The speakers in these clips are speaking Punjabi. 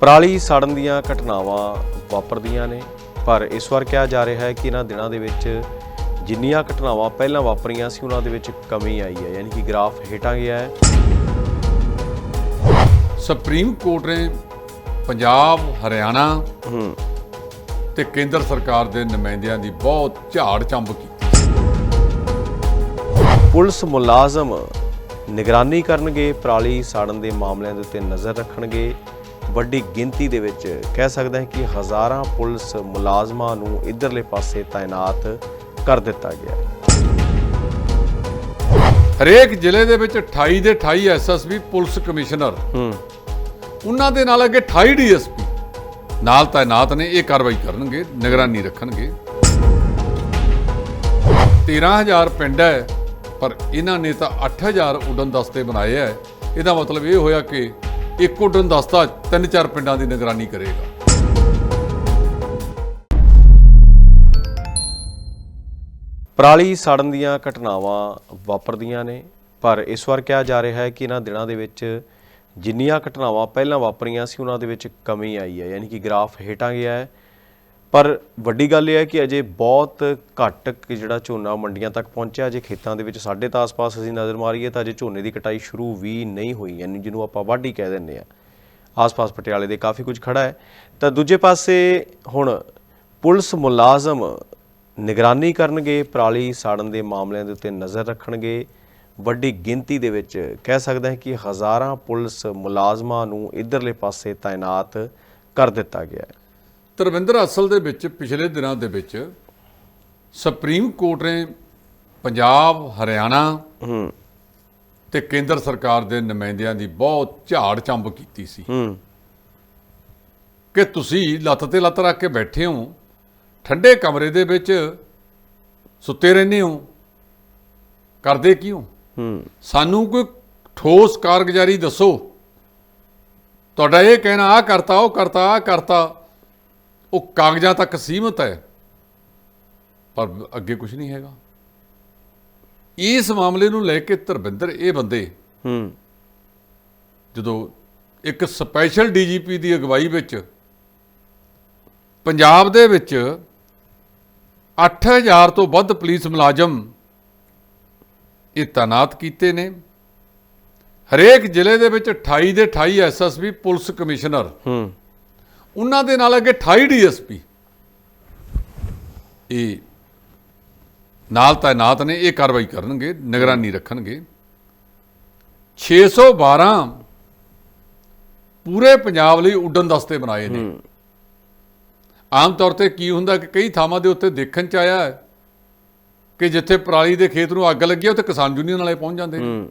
ਪਰਾਲੀ ਸਾੜਨ ਦੀਆਂ ਘਟਨਾਵਾਂ ਵਾਪਰਦੀਆਂ ਨੇ ਪਰ ਇਸ ਵਾਰ ਕਿਹਾ ਜਾ ਰਿਹਾ ਹੈ ਕਿ ਇਹਨਾਂ ਦਿਨਾਂ ਦੇ ਵਿੱਚ ਜਿੰਨੀਆਂ ਘਟਨਾਵਾਂ ਪਹਿਲਾਂ ਵਾਪਰੀਆਂ ਸੀ ਉਹਨਾਂ ਦੇ ਵਿੱਚ ਕਮੀ ਆਈ ਹੈ ਯਾਨੀ ਕਿ ਗ੍ਰਾਫ ਹੇਠਾਂ ਗਿਆ ਹੈ। ਸੁਪਰੀਮ ਕੋਰਟ ਨੇ ਪੰਜਾਬ ਹਰਿਆਣਾ ਤੇ ਕੇਂਦਰ ਸਰਕਾਰ ਦੇ ਨੁਮਾਇੰਦਿਆਂ ਦੀ ਬਹੁਤ ਝਾੜ ਚੰਬ ਕੀਤੀ। ਪੁਲਿਸ ਮੁਲਾਜ਼ਮ ਨਿਗਰਾਨੀ ਕਰਨਗੇ ਪਰਾਲੀ ਸਾੜਨ ਦੇ ਮਾਮਲਿਆਂ ਦੇ ਉੱਤੇ ਨਜ਼ਰ ਰੱਖਣਗੇ। ਵੱਡੀ ਗਿਣਤੀ ਦੇ ਵਿੱਚ ਕਹਿ ਸਕਦਾ ਹੈ ਕਿ ਹਜ਼ਾਰਾਂ ਪੁਲਿਸ ਮੁਲਾਜ਼ਮਾਂ ਨੂੰ ਇਧਰਲੇ ਪਾਸੇ ਤਾਇਨਾਤ ਕਰ ਦਿੱਤਾ ਗਿਆ ਹੈ। ਹਰੇਕ ਜ਼ਿਲ੍ਹੇ ਦੇ ਵਿੱਚ 28 ਦੇ 28 ਐਸਐਸਪੀ ਪੁਲਿਸ ਕਮਿਸ਼ਨਰ। ਹੂੰ। ਉਹਨਾਂ ਦੇ ਨਾਲ ਅੱਗੇ 28 ਡੀਐਸਪੀ ਨਾਲ ਤਾਇਨਾਤ ਨੇ ਇਹ ਕਾਰਵਾਈ ਕਰਨਗੇ ਨਿਗਰਾਨੀ ਰੱਖਣਗੇ। 13000 ਪਿੰਡ ਹੈ ਪਰ ਇਹਨਾਂ ਨੇ ਤਾਂ 8000 ਉਡਨ ਦਸਤੇ ਬਣਾਏ ਹੈ। ਇਹਦਾ ਮਤਲਬ ਇਹ ਹੋਇਆ ਕਿ ਇੱਕ ਉਡਨ ਦਸਤਾ ਤਿੰਨ ਚਾਰ ਪਿੰਡਾਂ ਦੀ ਨਿਗਰਾਨੀ ਕਰੇਗਾ। ਪਰਾਲੀ ਸਾੜਨ ਦੀਆਂ ਘਟਨਾਵਾਂ ਵਾਪਰਦੀਆਂ ਨੇ, ਪਰ ਇਸ ਵਾਰ ਕਿਹਾ ਜਾ ਰਿਹਾ ਹੈ ਕਿ ਇਹਨਾਂ ਦਿਨਾਂ ਦੇ ਵਿੱਚ ਜਿੰਨੀਆਂ ਘਟਨਾਵਾਂ ਪਹਿਲਾਂ ਵਾਪਰੀਆਂ ਸੀ, ਉਹਨਾਂ ਦੇ ਵਿੱਚ ਕਮੀ ਆਈ ਹੈ। ਯਾਨੀ ਕਿ ਗ੍ਰਾਫ ਹੇਠਾਂ ਗਿਆ ਹੈ ਪਰ ਵੱਡੀ ਗੱਲ ਇਹ ਹੈ ਕਿ ਅਜੇ ਬਹੁਤ ਘੱਟ ਕਿ ਜਿਹੜਾ ਝੋਨਾ ਮੰਡੀਆਂ ਤੱਕ ਪਹੁੰਚਿਆ, ਅਜੇ ਖੇਤਾਂ ਦੇ ਵਿੱਚ ਸਾਡੇ ਤਾਂ ਆਸ-ਪਾਸ ਅਸੀਂ ਨਜ਼ਰ ਮਾਰੀਏ ਤਾਂ ਅਜੇ ਝੋਨੇ ਦੀ ਕਟਾਈ ਸ਼ੁਰੂ ਵੀ ਨਹੀਂ ਹੋਈ ਯਾਨੀ ਜਿਹਨੂੰ ਆਪਾਂ ਵਾਢੀ ਕਹਿ ਦਿੰਦੇ ਆ ਆਸ-ਪਾਸ ਪਟਿਆਲੇ ਦੇ ਕਾਫੀ ਕੁਝ ਖੜਾ ਹੈ। ਤਾਂ ਦੂਜੇ ਪਾਸੇ ਹੁਣ ਪੁਲਿਸ ਮੁਲਾਜ਼ਮ ਨਿਗਰਾਨੀ ਕਰਨਗੇ, ਪਰਾਲੀ ਸਾੜਨ ਦੇ ਮਾਮਲਿਆਂ ਦੇ ਉੱਤੇ ਨਜ਼ਰ ਰੱਖਣਗੇ। ਵੱਡੀ ਗਿਣਤੀ ਦੇ ਵਿੱਚ ਕਹਿ ਸਕਦਾ ਹੈ ਕਿ ਹਜ਼ਾਰਾਂ ਪੁਲਿਸ ਮੁਲਾਜ਼ਮਾਂ ਨੂੰ ਇਧਰਲੇ ਪਾਸੇ ਤਾਇਨਾਤ ਕਰ ਦਿੱਤਾ ਗਿਆ ਹੈ। ਧਰਮਿੰਦਰ ਅਸਲ ਦੇ ਵਿੱਚ ਪਿਛਲੇ ਦਿਨਾਂ ਦੇ ਵਿੱਚ ਸੁਪਰੀਮ ਕੋਰਟ ਨੇ ਪੰਜਾਬ ਹਰਿਆਣਾ ਹੂੰ। ਤੇ ਕੇਂਦਰ ਸਰਕਾਰ ਦੇ ਨੁਮਾਇੰਦਿਆਂ ਦੀ ਬਹੁਤ ਝਾੜ ਚੰਬ ਕੀਤੀ ਸੀ। ਹੂੰ। ਕਿ ਤੁਸੀਂ ਲੱਤ ਤੇ ਲੱਤ ਰੱਖ ਕੇ ਬੈਠੇ ਹੋ ਠੰਡੇ ਕਮਰੇ ਦੇ ਵਿੱਚ ਸੁੱਤੇ ਰਹਿੰਦੇ ਹੋ ਕਰਦੇ ਕਿਉਂ? ਹੂੰ। ਸਾਨੂੰ ਕੋਈ ਠੋਸ ਕਾਰਗੁਜ਼ਾਰੀ ਦੱਸੋ। ਤੁਹਾਡਾ ਇਹ ਕਹਿਣਾ ਆ ਕਰਤਾ ਉਹ ਕਰਤਾ ਆ ਕਰਤਾ। ਉਹ ਕਾਗਜ਼ਾਂ ਤੱਕ ਸੀਮਤ ਹੈ ਪਰ ਅੱਗੇ ਕੁਝ ਨਹੀਂ ਹੈਗਾ। ਇਸ ਮਾਮਲੇ ਨੂੰ ਲੈ ਕੇ ਧਰਮਿੰਦਰ ਇਹ ਬੰਦੇ ਹੂੰ। ਜਦੋਂ ਇੱਕ ਸਪੈਸ਼ਲ ਡੀਜੀਪੀ ਦੀ ਅਗਵਾਈ ਵਿੱਚ ਪੰਜਾਬ ਦੇ ਵਿੱਚ 8000 ਤੋਂ ਵੱਧ ਪੁਲਿਸ ਮੁਲਾਜ਼ਮ ਇਹ ਤਾਇਨਾਤ ਕੀਤੇ ਨੇ। ਹਰੇਕ ਜ਼ਿਲ੍ਹੇ ਦੇ ਵਿੱਚ 28 ਦੇ 28 ਐਸਐਸਪੀ ਪੁਲਿਸ ਕਮਿਸ਼ਨਰ ਹੂੰ। ਉਹਨਾਂ ਦੇ ਨਾਲ ਅੱਗੇ 28 ਡੀਐਸਪੀ। ਇਹ ਨਾਲ ਤਾਇਨਾਤ ਨੇ ਇਹ ਕਾਰਵਾਈ ਕਰਨਗੇ ਨਿਗਰਾਨੀ ਰੱਖਣਗੇ। 612 ਪੂਰੇ ਪੰਜਾਬ ਲਈ ਉੱਡਣ ਦਸਤੇ ਬਣਾਏ ਨੇ। ਆਮ ਤੌਰ ਤੇ ਕੀ ਹੁੰਦਾ ਕਿ ਕਈ ਥਾਵਾਂ ਦੇ ਉੱਤੇ ਦੇਖਣ ਚ ਆਇਆ ਹੈ ਕਿ ਜਿੱਥੇ ਪਰਾਲੀ ਦੇ ਖੇਤ ਨੂੰ ਅੱਗ ਲੱਗੀ ਉੱਥੇ ਕਿਸਾਨ ਯੂਨੀਅਨ ਵਾਲੇ ਪਹੁੰਚ ਜਾਂਦੇ ਨੇ।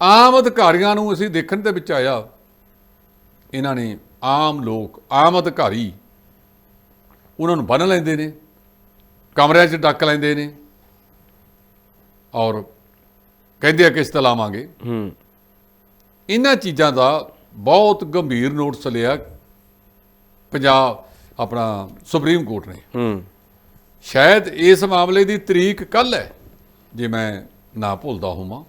ਆਮ ਅਧਿਕਾਰੀਆਂ ਨੂੰ ਅਸੀਂ ਦੇਖਣ ਦੇ ਵਿੱਚ ਆਇਆ ਇਹਨਾਂ ਨੇ ਆਮ ਲੋਕ ਆਮ ਅਧਿਕਾਰੀ ਉਹਨਾਂ ਨੂੰ ਬੰਨ ਲੈਂਦੇ ਨੇ ਕਮਰਿਆਂ 'ਚ ਡੱਕ ਲੈਂਦੇ ਨੇ ਔਰ ਕਹਿੰਦੇ ਆ ਕਿਸ਼ਤ ਲਾਵਾਂਗੇ। ਹੂੰ। ਇਹਨਾਂ ਚੀਜ਼ਾਂ ਦਾ ਬਹੁਤ ਗੰਭੀਰ ਨੋਟਿਸ ਲਿਆ ਪੰਜਾਬ ਆਪਣਾ ਸੁਪਰੀਮ ਕੋਰਟ ਨੇ। ਹੂੰ। ਸ਼ਾਇਦ ਇਸ ਮਾਮਲੇ ਦੀ ਤਰੀਕ ਕੱਲ ਹੈ ਜੇ ਮੈਂ ਨਾ ਭੁੱਲਦਾ ਹੋਵਾਂ।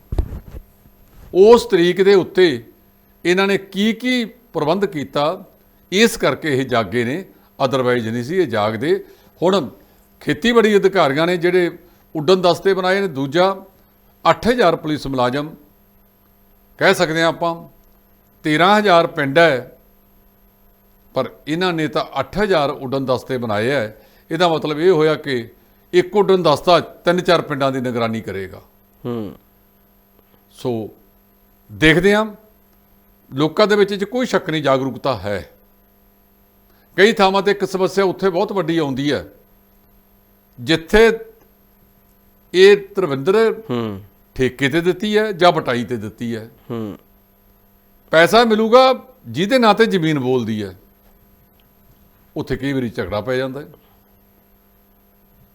ਉਸ ਤਰੀਕ ਦੇ ਉੱਤੇ ਇਹਨਾਂ ਨੇ ਕੀ ਕੀ ਪ੍ਰਬੰਧ ਕੀਤਾ ਇਸ ਕਰਕੇ ਇਹ ਜਾਗੇ ਨੇ ਅਦਰਵਾਈਜ਼ ਨਹੀਂ ਸੀ ਇਹ ਜਾਗਦੇ। ਹੁਣ ਖੇਤੀਬਾੜੀ ਅਧਿਕਾਰੀਆਂ ਨੇ ਜਿਹੜੇ ਉੱਡਣ ਦਸਤੇ ਬਣਾਏ ਨੇ ਦੂਜਾ 8000 ਪੁਲਿਸ ਮੁਲਾਜ਼ਮ ਕਹਿ ਸਕਦੇ ਹਾਂ ਆਪਾਂ 13000 ਪਿੰਡ ਹੈ ਪਰ ਇਹਨਾਂ ਨੇ ਤਾਂ 8000 ਉੱਡਣ ਦਸਤੇ ਬਣਾਏ ਹੈ। ਇਹਦਾ ਮਤਲਬ ਇਹ ਹੋਇਆ ਕਿ ਇੱਕ ਉੱਡਣ ਦਸਤਾ ਤਿੰਨ ਚਾਰ ਪਿੰਡਾਂ ਦੀ ਨਿਗਰਾਨੀ ਕਰੇਗਾ। ਹੂੰ। ਸੋ ਦੇਖਦੇ ਹਾਂ। ਲੋਕਾਂ ਦੇ ਵਿੱਚ ਇਹ ਕੋਈ ਸ਼ੱਕ ਨਹੀਂ ਜਾਗਰੂਕਤਾ ਹੈ। ਕਈ ਥਾਵਾਂ ਤੇ ਇੱਕ ਸਮੱਸਿਆ ਉੱਥੇ ਬਹੁਤ ਵੱਡੀ ਆਉਂਦੀ ਹੈ ਜਿੱਥੇ ਇਹ ਧਰਵਿੰਦਰ ਹੂੰ। ਠੇਕੇ ਤੇ ਦਿੱਤੀ ਹੈ ਜਾਂ ਬਟਾਈ ਤੇ ਦਿੱਤੀ ਹੈ। ਹੂੰ। ਪੈਸਾ ਮਿਲੂਗਾ ਜਿਹਦੇ ਨਾਂ ਤੇ ਜ਼ਮੀਨ ਬੋਲਦੀ ਹੈ ਉੱਥੇ ਕਈ ਵਾਰੀ ਝਗੜਾ ਪੈ ਜਾਂਦਾ ਹੈ।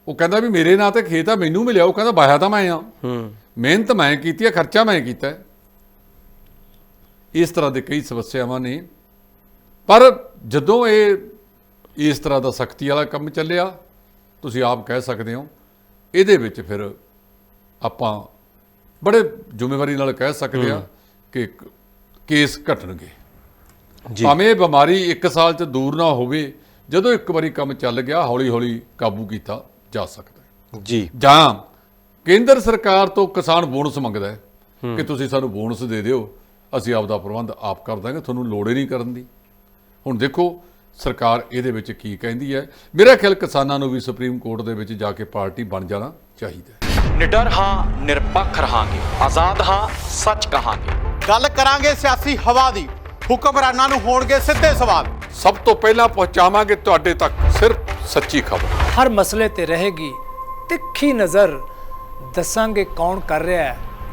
ਉਹ ਕਹਿੰਦਾ ਵੀ ਮੇਰੇ ਨਾਂ ਤੇ ਖੇਤ ਆ ਮੈਨੂੰ ਮਿਲਿਆ ਉਹ ਕਹਿੰਦਾ ਬਾਇਆ ਤਾਂ ਮੈਂ ਆ। ਹੂੰ। ਮਿਹਨਤ ਮੈਂ ਕੀਤੀ ਹੈ ਖਰਚਾ ਮੈਂ ਕੀਤਾ ਹੈ। ਇਸ ਤਰ੍ਹਾਂ ਦੇ ਕਈ ਸਮੱਸਿਆਵਾਂ ਨੇ। ਪਰ ਜਦੋਂ ਇਹ ਇਸ ਤਰ੍ਹਾਂ ਦਾ ਸਖਤੀ ਵਾਲਾ ਕੰਮ ਚੱਲਿਆ ਤੁਸੀਂ ਆਪ ਕਹਿ ਸਕਦੇ ਹੋ ਇਹਦੇ ਵਿੱਚ ਫਿਰ ਆਪਾਂ ਬੜੇ ਜ਼ਿੰਮੇਵਾਰੀ ਨਾਲ ਕਹਿ ਸਕਦੇ ਆ ਕਿ ਕੇਸ ਘਟਣਗੇ। ਜੀ। ਭਾਵੇਂ ਬਿਮਾਰੀ ਇੱਕ ਸਾਲ 'ਚ ਦੂਰ ਨਾ ਹੋਵੇ ਜਦੋਂ ਇੱਕ ਵਾਰੀ ਕੰਮ ਚੱਲ ਗਿਆ ਹੌਲੀ ਹੌਲੀ ਕਾਬੂ ਕੀਤਾ ਜਾ ਸਕਦਾ ਹੈ। ਜੀ। ਜਾਂ ਕੇਂਦਰ ਸਰਕਾਰ ਤੋਂ ਕਿਸਾਨ ਬੋਨਸ ਮੰਗਦਾ ਹੈ। ਕਿ ਤੁਸੀਂ ਸਾਨੂੰ ਬੋਨਸ ਦੇ ਦਿਓ ਅਸੀਂ ਆਪ ਦਾ ਪ੍ਰਬੰਧ ਆਪ ਕਰ ਦਾਂਗੇ ਤੁਹਾਨੂੰ ਲੋੜ ਹੀ ਨਹੀਂ ਕਰਨ ਦੀ। ਹੁਣ ਦੇਖੋ ਸਰਕਾਰ ਇਹਦੇ ਵਿੱਚ ਕੀ ਕਹਿੰਦੀ ਹੈ। ਮੇਰਾ ਖਿਆਲ ਕਿਸਾਨਾਂ ਨੂੰ ਵੀ ਸੁਪਰੀਮ ਕੋਰਟ ਦੇ ਵਿੱਚ ਜਾ ਕੇ ਪਾਰਟੀ ਬਣ ਜਾਣਾ ਚਾਹੀਦਾ ਹੈ। ਨਿਡਰ ਹਾਂ ਨਿਰਪੱਖ ਰਹਾਂਗੇ। ਆਜ਼ਾਦ ਹਾਂ ਸੱਚ ਕਹਾਂਗੇ। ਗੱਲ ਕਰਾਂਗੇ ਸਿਆਸੀ ਹਵਾ ਦੀ। ਹੁਕਮਰਾਨਾਂ ਨੂੰ ਹੋਣਗੇ ਸਿੱਧੇ ਸਵਾਲ। ਸਭ ਤੋਂ ਪਹਿਲਾਂ ਪਹੁੰਚਾਵਾਂਗੇ ਤੁਹਾਡੇ ਤੱਕ ਸਿਰਫ ਸੱਚੀ ਖਬਰ। ਹਰ ਮਸਲੇ ਤੇ ਰਹੇਗੀ ਤਿੱਖੀ ਨਜ਼ਰ। ਦੱਸਾਂਗੇ ਕੌਣ ਕਰ ਰਿਹਾ ਹੈ।